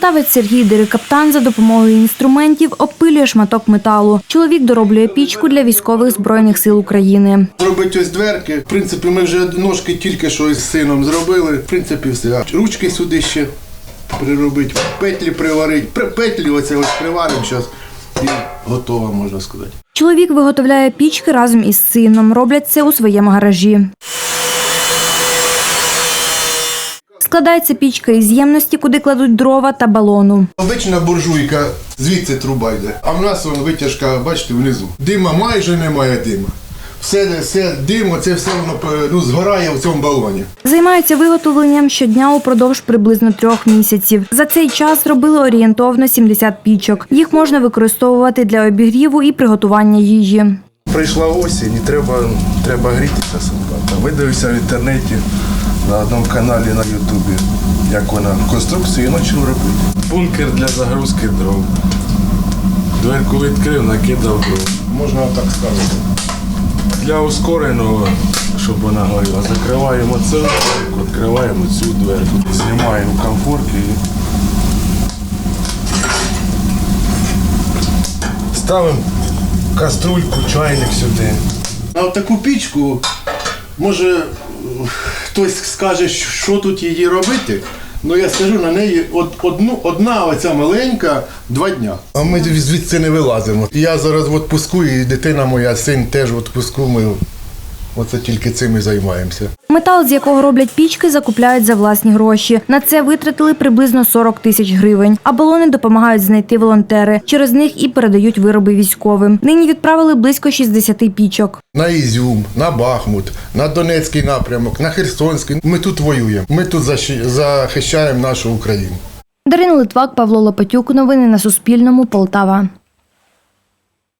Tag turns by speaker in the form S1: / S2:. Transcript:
S1: Полтавець Сергій Дерикаптан за допомогою інструментів обпилює шматок металу. Чоловік дороблює пічку для військових збройних сил України.
S2: Зробити ось дверки. В принципі, ми вже ножки тільки що з сином зробили. В принципі, все. Ручки сюди ще приробити, петлі приварити. При- Петлі оце ось приваримо зараз і готово, можна сказати.
S1: Чоловік виготовляє пічки разом із сином. Роблять це у своєму гаражі. Складається пічка із ємності, куди кладуть дрова та балону.
S2: Обична буржуйка, звідси труба йде. А в нас вон, витяжка, бачите, внизу. Дима майже немає дима. Все, все дим, це все воно ну, згорає в цьому балоні.
S1: Займаються виготовленням щодня упродовж приблизно трьох місяців. За цей час зробили орієнтовно 70 пічок. Їх можна використовувати для обігріву і приготування їжі.
S2: Прийшла осінь і треба, треба грітися. Видивився в інтернеті на одному каналі на Ютубі, як вона конструкцію і почав робити.
S3: Бункер для загрузки дров. Дверку відкрив, накидав дров.
S2: Можна так сказати.
S3: Для ускореного, щоб вона горіла, закриваємо цю дверку, відкриваємо цю дверку, знімаємо комфорки і
S2: Ставимо каструльку, чайник сюди. А от таку пічку, може, хтось скаже, що тут її робити. Ну я скажу на неї од, одну, одна оця маленька два дня. А ми звідси не вилазимо. Я зараз в відпуску, і дитина моя, син теж в відпуску. Ми оце тільки цим і займаємося.
S1: Метал, з якого роблять пічки, закупляють за власні гроші. На це витратили приблизно 40 тисяч гривень. А балони допомагають знайти волонтери. Через них і передають вироби військовим. Нині відправили близько 60 пічок.
S2: На Ізюм, на Бахмут, на Донецький напрямок, на Херсонський. Ми тут воюємо. Ми тут захищаємо нашу Україну.
S1: Дарина Литвак, Павло Лопатюк. Новини на Суспільному. Полтава.